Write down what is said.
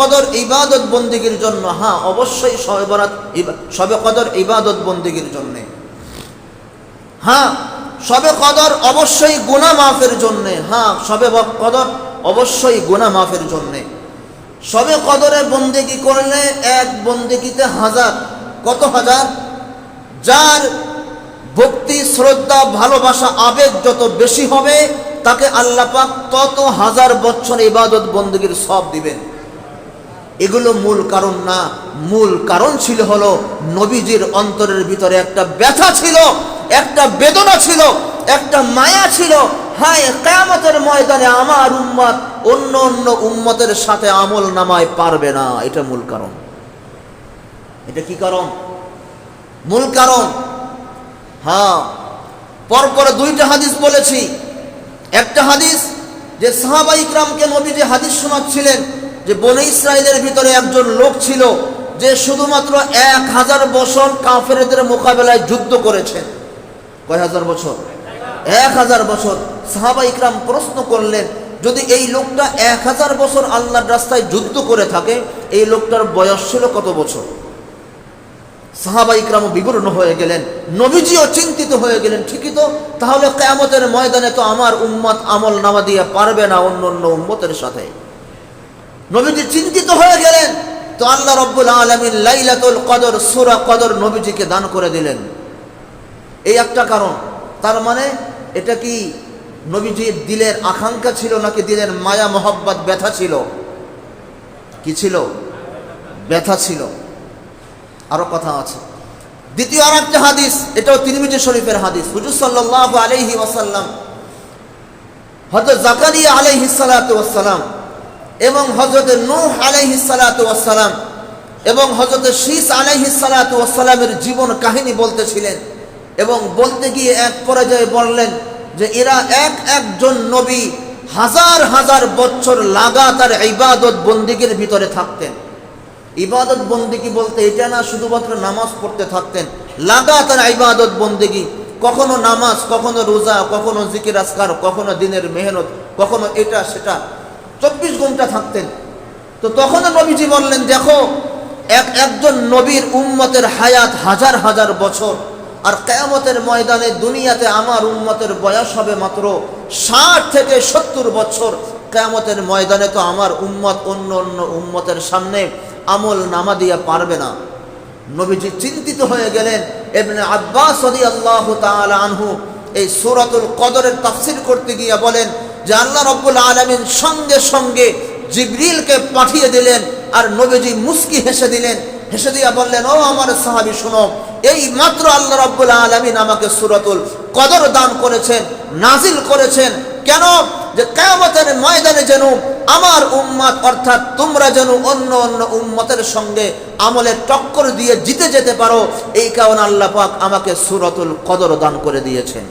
কদর ইবাদত বন্দিগির জন্য হ্যাঁ অবশ্যই সবে বরাত সবে কদর ইবাদত বন্দিগির জন্যে। হ্যাঁ সবে কদর অবশ্যই গুণা মাফের জন্যে হ্যাঁ সবে কদর অবশ্যই গুণা মাফের জন্যে। সবে কদরে বন্দেগি করলে এক বন্দেগিতে হাজার, কত হাজার? যার ভক্তি, শ্রদ্ধা, ভালোবাসা, আবেগ যত বেশি হবে, তাকে আল্লাহ পাক তত হাজার বছর ইবাদত বন্দীগীর সব দিবেন। এগুলো মূল কারণ না। মূল কারণ ছিল হলো নবীজির অন্তরের ভিতরে একটা ব্যথা ছিল, একটা বেদনা ছিল, একটা মায়া ছিল। হায়, কেয়ামতের ময়দানে আমার উম্মত অন্য অন্য উম্মতের সাথে আমল নামায় পারবে না। এটা মূল কারণ। এটা কি কারণ? মূল কারণ। হ্যাঁ পরপর দুইটা হাদিস বলেছি। একটা হাদিস যে সাহাবা ইকরামকে নবী যে হাদিস শোনাচ্ছিলেন যে বনে ইসরায়েলের ভিতরে একজন লোক ছিল যে শুধুমাত্র এক হাজার বছর কাফেরদের মোকাবেলায় যুদ্ধ করেছেন। কয় হাজার বছর? এক হাজার বছর। সাহাবা ইকরাম প্রশ্ন করলেন, যদি এই লোকটা এক হাজার বছর আল্লাহর রাস্তায় যুদ্ধ করে থাকে, এই লোকটার বয়স ছিল কত বছর? সাহাবা ইকরাম বিবরণ হয়ে গেলেন, নবীজিও চিন্তিত হয়ে গেলেন, ঠিকই তো, তাহলে কেয়ামতের ময়দানে তো আমার উম্মত আমল নামা দিয়ে পারবে না অন্য অন্য উম্মতের সাথে। নবীজি চিন্তিত হয়ে গেলেন। তো আল্লাহ রব্বুল আলমিন লাইলাতুল কদর, সুরা কদর নবীজিকে দান করে দিলেন। এই একটা কারণ। তার মানে এটা কি নবীজির দিলের আকাঙ্ক্ষা ছিল নাকি দিলের মায়া, মোহব্বত, ব্যথা ছিল? কি ছিল? ব্যথা ছিল। আরও কথা আছে। দ্বিতীয় আর একটা হাদিস, এটাও তিরমিজি শরীফের হাদিস। হুজুর সাল্লাল্লাহু আলাইহি ওয়াসাল্লাম হযরত জাকারিয়া ওয়াসসালাম এবং হযরত নূহ আলাইহিস সালাতু ওয়াসসালাম এবং হযরত শীস আলাইহিস সালাতু ওয়াসসালামের জীবন কাহিনী বলতেছিলেন এবং বলতে গিয়ে এক পর্যায়ে বললেন যে এরা এক একজন নবী হাজার হাজার বছর লাগাতার ইবাদত বন্দিগির ভিতরে থাকতেন। ইবাদত বন্দিগি বলতে এটা না শুধুমাত্র নামাজ পড়তে থাকতেন, লাগাতার ইবাদত বন্দিগি, কখনো নামাজ, কখনো রোজা, কখনো জিকির আসকার কখনো দিনের মেহনত, কখনো এটা সেটা। চব্বিশ ঘণ্টা থাকতেন। তো তখন নবীজি বললেন, দেখো, এক, একজন নবীর উম্মতের হায়াত হাজার হাজার বছর, আর কেয়ামতের ময়দানে দুনিয়াতে আমার উম্মতের বয়স হবে মাত্র ষাট থেকে সত্তর বছর। কেয়ামতের ময়দানে তো আমার উম্মত অন্য অন্য উম্মতের সামনে আমল নামা দিয়া পারবে না। নবীজি চিন্তিত হয়ে গেলেন। এমনি আব্বাস আল্লাহ আনহু এই সূরাতুল কদরের তাফসির করতে গিয়ে বলেন যে আল্লাহ রব্বুল আলমিন সঙ্গে সঙ্গে জিবরিলকে পাঠিয়ে দিলেন আর নবীজি মুস্কি হেসে দিলেন। হেসে দিয়া বললেন, ও আমার সাহাবি, শুনো, এই মাত্র আল্লাহ রব্বুল আলমিন আমাকে সুরাতুল কদর দান করেছেন নাজিল করেছেন। কেন? যে কেয়ামতের ময়দানে যেন আমার উম্মত, অর্থাৎ তোমরা যেন অন্য অন্য উম্মতের সঙ্গে আমলের টক্কর দিয়ে জিতে যেতে পারো, এই কারণে আল্লাহ পাক আমাকে সুরতুল কদর দান করে দিয়েছেন।